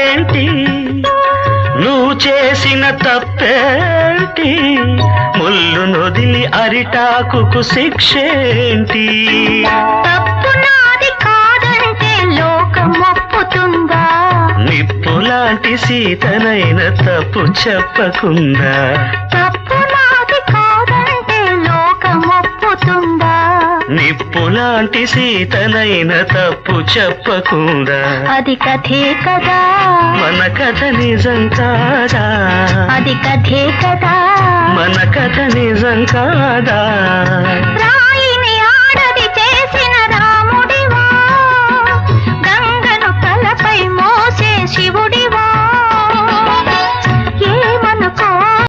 తప్పేంటి నువ్వు చేసిన తప్పేంటి? ముళ్ళు నొదిలి అరిటాకుకు శిక్షేంటి? తప్పు నాది కాదంటే లోకం ఒప్పుతుందా? నిప్పులాంటి సీతనైన తప్పు చెప్పకుండా తప్పు నిప్పు లాంటి సీతనైన తప్పు చెప్పకుండా. అది కథే కదా. మన కథ నిజం కాదా? అది కథే కదా. మన కథ నిజం కాదా?